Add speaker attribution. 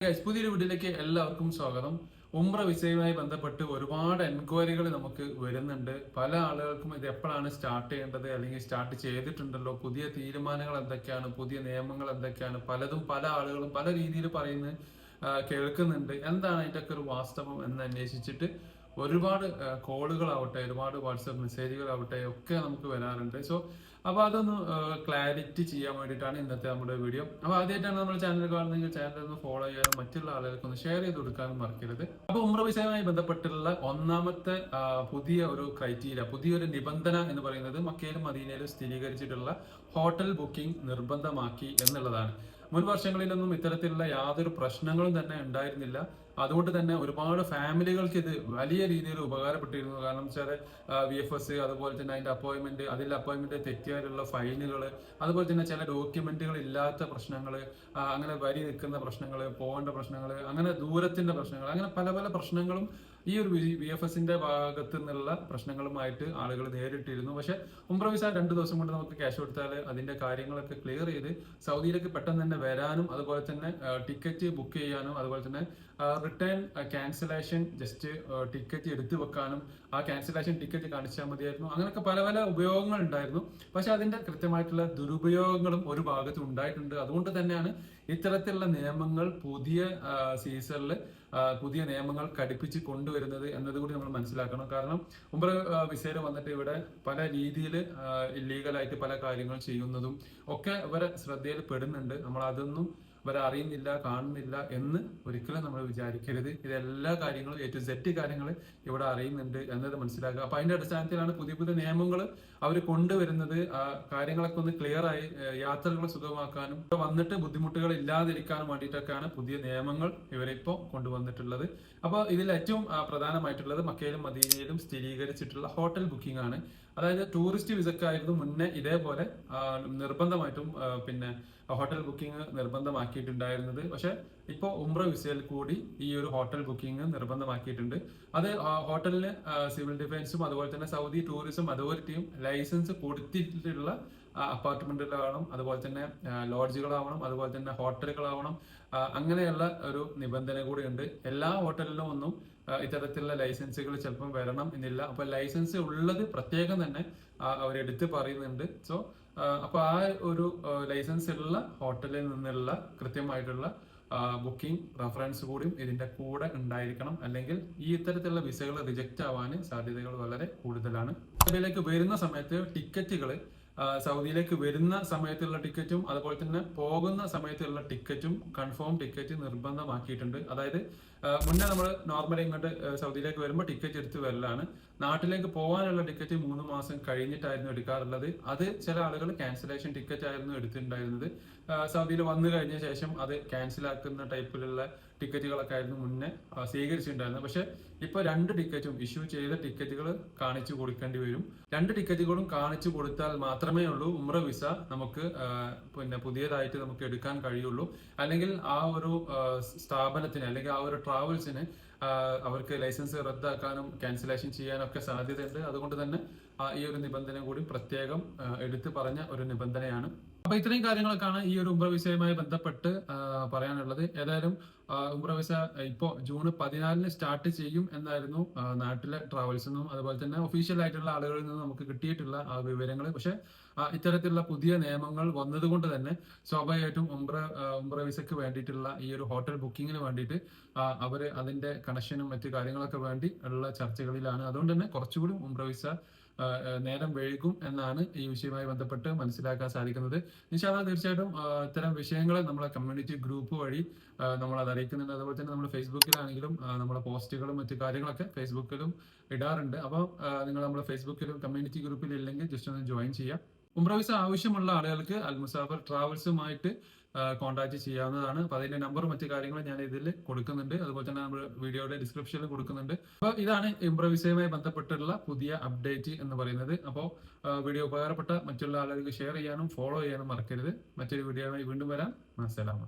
Speaker 1: പുതിയൊരു വീട്ടിലേക്ക് എല്ലാവർക്കും സ്വാഗതം. ഉംറ വിസയുമായി ബന്ധപ്പെട്ട് ഒരുപാട് എൻക്വയറികൾ നമുക്ക് വരുന്നുണ്ട്. പല ആളുകൾക്കും ഇത് എപ്പോഴാണ് സ്റ്റാർട്ട് ചെയ്യേണ്ടത് അല്ലെങ്കിൽ സ്റ്റാർട്ട് ചെയ്തിട്ടുണ്ടല്ലോ? പുതിയ തീരുമാനങ്ങൾ എന്തൊക്കെയാണ്? പുതിയ നിയമങ്ങൾ എന്തൊക്കെയാണ്? പലതും പല ആളുകളും പല രീതിയിൽ പറയുന്നത് കേൾക്കുന്നുണ്ട്. എന്താണ് അതിന്റെയൊക്കെ ഒരു വാസ്തവം എന്ന് അന്വേഷിച്ചിട്ട് ഒരുപാട് കോളുകളാവട്ടെ ഒരുപാട് വാട്സപ്പ് മെസ്സേജുകളാവട്ടെ ഒക്കെ നമുക്ക് വരാറുണ്ട്. സോ അപ്പോൾ അതൊന്ന് ക്ലാരിറ്റി ചെയ്യാൻ വേണ്ടിയിട്ടാണ് ഇന്നത്തെ നമ്മുടെ വീഡിയോ. അപ്പോൾ ആദ്യമായിട്ടാണ് നമ്മുടെ ചാനൽ കാണുന്നതെങ്കിൽ ചാനൽ ഒന്ന് ഫോളോ ചെയ്യാനും മറ്റുള്ള ആളുകൾക്ക് ഒന്ന് ഷെയർ ചെയ്ത് കൊടുക്കാനും മറക്കരുത്. അപ്പോൾ ഉമ്ര വിഷയവുമായി ബന്ധപ്പെട്ടുള്ള ഒന്നാമത്തെ പുതിയ ഒരു ക്രൈറ്റീരിയ പുതിയൊരു നിബന്ധന എന്ന് പറയുന്നത് മക്കയിലും മദീനയിലും സ്ഥിരീകരിച്ചിട്ടുള്ള ഹോട്ടൽ ബുക്കിംഗ് നിർബന്ധമാക്കി എന്നുള്ളതാണ്. മുൻ വർഷങ്ങളിലൊന്നും ഇത്തരത്തിലുള്ള യാതൊരു പ്രശ്നങ്ങളും തന്നെ ഉണ്ടായിരുന്നില്ല. അതുകൊണ്ട് തന്നെ ഒരുപാട് ഫാമിലികൾക്ക് ഇത് വലിയ രീതിയിൽ ഉപകാരപ്പെട്ടിരുന്നു. കാരണം വെച്ചാൽ വി എഫ് എസ് അതുപോലെ തന്നെ അതിന്റെ അപ്പോയിന്റ്മെന്റ് അതിൽ അപ്പോയിന്റ്മെന്റ് തെറ്റിയാലുള്ള ഫൈനുകൾ അതുപോലെ തന്നെ ചില ഡോക്യുമെന്റുകൾ ഇല്ലാത്ത പ്രശ്നങ്ങൾ അങ്ങനെ വരി നിൽക്കുന്ന പ്രശ്നങ്ങൾ പോകേണ്ട പ്രശ്നങ്ങൾ അങ്ങനെ ദൂരത്തിന്റെ പ്രശ്നങ്ങൾ അങ്ങനെ പല പല പ്രശ്നങ്ങളും ഈ ഒരു വി എഫ് എസിന്റെ ഭാഗത്തു നിന്നുള്ള പ്രശ്നങ്ങളുമായിട്ട് ആളുകൾ നേരിട്ടിരുന്നു. പക്ഷെ ഉംറ വിസ രണ്ട് ദിവസം കൊണ്ട് നമുക്ക് ക്യാഷ് കൊടുത്താൽ അതിന്റെ കാര്യങ്ങളൊക്കെ ക്ലിയർ ചെയ്ത് സൗദിയിലേക്ക് പെട്ടെന്ന് തന്നെ വരാനും അതുപോലെ തന്നെ ടിക്കറ്റ് ബുക്ക് ചെയ്യാനും അതുപോലെ തന്നെ റിട്ടേൺ ക്യാൻസലേഷൻ ജസ്റ്റ് ടിക്കറ്റ് എടുത്തു വെക്കാനും ആ ക്യാൻസലേഷൻ ടിക്കറ്റ് കാണിച്ചാൽ മതിയായിരുന്നു. അങ്ങനെയൊക്കെ പല പല ഉപയോഗങ്ങൾ ഉണ്ടായിരുന്നു. പക്ഷെ അതിന്റെ കൃത്യമായിട്ടുള്ള ദുരുപയോഗങ്ങളും ഒരു ഭാഗത്ത് ഉണ്ടായിട്ടുണ്ട്. അതുകൊണ്ട് തന്നെയാണ് ഇത്തരത്തിലുള്ള നിയമങ്ങൾ പുതിയ സീസണിൽ പുതിയ നിയമങ്ങൾ കടുപ്പിച്ച് കൊണ്ടുവരുന്നത് എന്നതുകൂടി നമ്മൾ മനസ്സിലാക്കണം. കാരണം ഉംറ വിസയിൽ വന്നിട്ട് ഇവിടെ പല രീതിയിൽ ഇല്ലീഗലായിട്ട് പല കാര്യങ്ങൾ ചെയ്യുന്നതും ഒക്കെ ഇവരെ ശ്രദ്ധയിൽ പെടുന്നുണ്ട് നമ്മൾ അതൊന്നും ഇവരെ അറിയുന്നില്ല കാണുന്നില്ല എന്ന് ഒരിക്കലും നമ്മൾ വിചാരിക്കരുത്. ഇതെല്ലാ കാര്യങ്ങളും ടു സെറ്റ് കാര്യങ്ങൾ ഇവിടെ അറിയുന്നുണ്ട് എന്നത് മനസ്സിലാക്കുക. അപ്പൊ അതിന്റെ അടിസ്ഥാനത്തിലാണ് പുതിയ പുതിയ നിയമങ്ങൾ അവർ കൊണ്ടുവരുന്നത്. കാര്യങ്ങളൊക്കെ ഒന്ന് ക്ലിയർ ആയി യാത്രകൾ സുഗമമാക്കാനും വന്നിട്ട് ബുദ്ധിമുട്ടുകൾ ഇല്ലാതിരിക്കാനും വേണ്ടിയിട്ടൊക്കെയാണ് പുതിയ നിയമങ്ങൾ ഇവരിപ്പോ കൊണ്ടുവന്നിട്ടുള്ളത്. അപ്പോൾ ഇതിൽ ഏറ്റവും പ്രധാനമായിട്ടുള്ളത് മക്കയിലും മദീനയിലും സ്ഥിരീകരിച്ചിട്ടുള്ള ഹോട്ടൽ ബുക്കിംഗ് ആണ്. അതായത് ടൂറിസ്റ്റ് വിസക്കായിരുന്നു മുന്നേ ഇതേപോലെ നിർബന്ധമായിട്ടും പിന്നെ ഹോട്ടൽ ബുക്കിംഗ് നിർബന്ധമാക്കിയിട്ടുണ്ടായിരുന്നത്. പക്ഷേ ഇപ്പോൾ ഉംറ വിസയിൽ കൂടി ഈ ഒരു ഹോട്ടൽ ബുക്കിംഗ് നിർബന്ധമാക്കിയിട്ടുണ്ട്. അത് ഹോട്ടലിന് സിവിൽ ഡിഫൻസും അതുപോലെ തന്നെ സൗദി ടൂറിസം അതോറിറ്റിയും ലൈസൻസ് കൊടുത്തിട്ടുള്ള അപ്പാർട്ട്മെന്റുകളാവണം അതുപോലെ തന്നെ ലോഡ്ജുകളാവണം അതുപോലെ തന്നെ ഹോട്ടലുകളാവണം അങ്ങനെയുള്ള ഒരു നിബന്ധന കൂടി ഉണ്ട് എല്ലാ ഹോട്ടലിലും ഒന്നും ഇത്തരത്തിലുള്ള ലൈസൻസുകൾ ചിലപ്പം വരണം എന്നില്ല. അപ്പോൾ ലൈസൻസ് ഉള്ളത് പ്രത്യേകം തന്നെ അവരെടുത്ത് പറയുന്നുണ്ട്. സോ അപ്പൊ ആ ഒരു ലൈസൻസ് ഉള്ള ഹോട്ടലിൽ നിന്നുള്ള കൃത്യമായിട്ടുള്ള ബുക്കിംഗ് റെഫറൻസ് കൂടിയും ഇതിന്റെ കൂടെ ഉണ്ടായിരിക്കണം. അല്ലെങ്കിൽ ഈ ഇത്തരത്തിലുള്ള വിസകൾ റിജക്റ്റ് ആവാൻ സാധ്യതകൾ വളരെ കൂടുതലാണ്. അതിലേക്ക് വരുന്ന സമയത്ത് ടിക്കറ്റുകൾ സൗദിയിലേക്ക് വരുന്ന സമയത്തുള്ള ടിക്കറ്റും അതുപോലെ തന്നെ പോകുന്ന സമയത്തുള്ള ടിക്കറ്റും കൺഫേം ടിക്കറ്റ് നിർബന്ധമാക്കിയിട്ടുണ്ട്. അതായത് മുന്നേ നമ്മൾ നോർമലി ഇങ്ങോട്ട് സൗദിയിലേക്ക് വരുമ്പോൾ ടിക്കറ്റ് എടുത്ത് വരലാണ്. നാട്ടിലേക്ക് പോകാനുള്ള ടിക്കറ്റ് മൂന്ന് മാസം കഴിഞ്ഞിട്ടായിരുന്നു എടുക്കാറുള്ളത്. അത് ചില ആളുകൾ ക്യാൻസലേഷൻ ടിക്കറ്റ് ആയിരുന്നു എടുത്തിട്ടുണ്ടായിരുന്നത്. സൗദിയിൽ വന്നു കഴിഞ്ഞ ശേഷം അത് ക്യാൻസൽ ആക്കുന്ന ടൈപ്പിലുള്ള ടിക്കറ്റുകളൊക്കെ ആയിരുന്നു മുന്നേ സ്വീകരിച്ചിട്ടുണ്ടായിരുന്നത്. പക്ഷെ ഇപ്പൊ രണ്ട് ടിക്കറ്റും ഇഷ്യൂ ചെയ്ത ടിക്കറ്റുകൾ കാണിച്ചു കൊടുക്കേണ്ടി വരും. രണ്ട് ടിക്കറ്റുകളും കാണിച്ചു കൊടുത്താൽ മാത്രമേ ഉള്ളൂ. ഉമ്ര വിസ നമുക്ക് പിന്നെ പുതിയതായിട്ട് നമുക്ക് എടുക്കാൻ കഴിയുള്ളൂ. അല്ലെങ്കിൽ ആ ഒരു സ്ഥാപനത്തിന് അല്ലെങ്കിൽ ആ ഒരു ട്രാവൽസിന് അവർക്ക് ലൈസൻസ് റദ്ദാക്കാനും ക്യാൻസലേഷൻ ചെയ്യാനും ഒക്കെ സാധ്യതയുണ്ട്. അതുകൊണ്ട് തന്നെ ഈ ഒരു നിബന്ധന കൂടി പ്രത്യേകം എടുത്തു പറഞ്ഞ ഒരു നിബന്ധനയാണ്. അപ്പൊ ഇത്രയും കാര്യങ്ങളൊക്കെയാണ് ഈ ഒരു ഉംറ വിസയുമായി ബന്ധപ്പെട്ട് പറയാനുള്ളത്. ഏതായാലും ഉംബ്ര വിസ ഇപ്പോ ജൂൺ പതിനാലിന് സ്റ്റാർട്ട് ചെയ്യും എന്നായിരുന്നു നാട്ടിലെ ട്രാവൽസ് നിന്നും. അതുപോലെ തന്നെ ഒഫീഷ്യൽ ആയിട്ടുള്ള ആളുകളിൽ നിന്നും നമുക്ക് കിട്ടിയിട്ടുള്ള ആ വിവരങ്ങൾ. പക്ഷെ ഇത്തരത്തിലുള്ള പുതിയ നിയമങ്ങൾ വന്നതുകൊണ്ട് തന്നെ സ്വാഭാവികമായിട്ടും ഉംബ്ര ഉംറ വിസയ്ക്ക് വേണ്ടിയിട്ടുള്ള ഈ ഒരു ഹോട്ടൽ ബുക്കിങ്ങിന് വേണ്ടിയിട്ട് ആ, അവർ അതിന്റെ കണക്ഷനും മറ്റു കാര്യങ്ങളൊക്കെ വേണ്ടി ഉള്ള ചർച്ചകളിലാണ്. അതുകൊണ്ട് തന്നെ കുറച്ചുകൂടി ഉംറ വിസ ആ, ആ, നേരം വൈകും എന്നാണ് ഈ വിഷയവുമായി ബന്ധപ്പെട്ട് മനസ്സിലാക്കാൻ സാധിക്കുന്നത്. ഇൻഷാല്ല തീർച്ചയായിട്ടും ഇത്തരം വിഷയങ്ങളെ നമ്മളെ കമ്മ്യൂണിറ്റി ഗ്രൂപ്പ് വഴി നമ്മൾ അത് അറിയിക്കുന്നുണ്ട്. അതുപോലെ തന്നെ നമ്മൾ ഫേസ്ബുക്കിലാണെങ്കിലും നമ്മളെ പോസ്റ്റുകളും മറ്റു കാര്യങ്ങളൊക്കെ ഫേസ്ബുക്കിലും ഇടാറുണ്ട്. അപ്പോൾ നിങ്ങൾ നമ്മുടെ ഫേസ്ബുക്കിലും കമ്മ്യൂണിറ്റി ഗ്രൂപ്പിലും ഇല്ലെങ്കിൽ ജസ്റ്റ് ഒന്ന് ജോയിൻ ചെയ്യാം. ഉംറ വിസ ആവശ്യമുള്ള ആളുകൾക്ക് അൽ മുസാഫർ ട്രാവൽസുമായിട്ട് കോൺടാക്ട് ചെയ്യാവുന്നതാണ്. അപ്പൊ അതിന്റെ നമ്പർ മറ്റു കാര്യങ്ങളും ഞാൻ ഇതിൽ കൊടുക്കുന്നുണ്ട്. അതുപോലെ തന്നെ നമ്മൾ വീഡിയോയുടെ ഡിസ്ക്രിപ്ഷനിൽ കൊടുക്കുന്നുണ്ട്. അപ്പോൾ ഇതാണ് ഇംപ്രവിസയുമായി ബന്ധപ്പെട്ടുള്ള പുതിയ അപ്ഡേറ്റ് എന്ന് പറയുന്നത്. അപ്പോൾ വീഡിയോ ഉപകാരപ്പെട്ട മറ്റുള്ള ആളുകൾക്ക് ഷെയർ ചെയ്യാനും ഫോളോ ചെയ്യാനും മറക്കരുത്. മറ്റൊരു വീഡിയോയുമായി വീണ്ടും വരാം. അസ്സലാമ